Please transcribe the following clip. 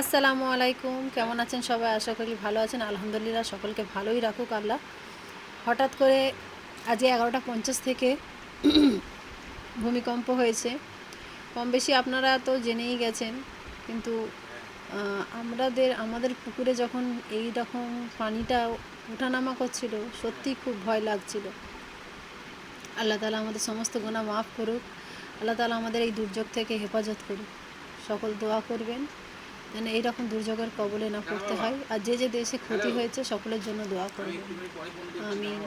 আসসালামু আলাইকুম। কেমন আছেন সবাই? আশা করি ভালো আছেন। আলহামদুলিল্লাহ, সকলকে ভালোই রাখুক আল্লাহ। হঠাৎ করে আজ এগারোটা পঞ্চাশ থেকে ভূমিকম্প হয়েছে। কম বেশি আপনারা তো জেনেই গেছেন, কিন্তু আমাদের আমাদের পুকুরে যখন এই রকম পানিটা ওঠানামা করছিল, সত্যি খুব ভয় লাগছিল। আল্লাহ তালা আমাদের সমস্ত গোনা মাফ করুক। আল্লাহ তালা আমাদের এই দুর্যোগ থেকে হেফাজত করুক। সকল দোয়া করবেন। যেন এইরকম দুর্যোগের কবলে না পড়তে হয়। আর যে যে দেশে ক্ষতি হয়েছে, সকলের জন্য দোয়া করবেন। আমিন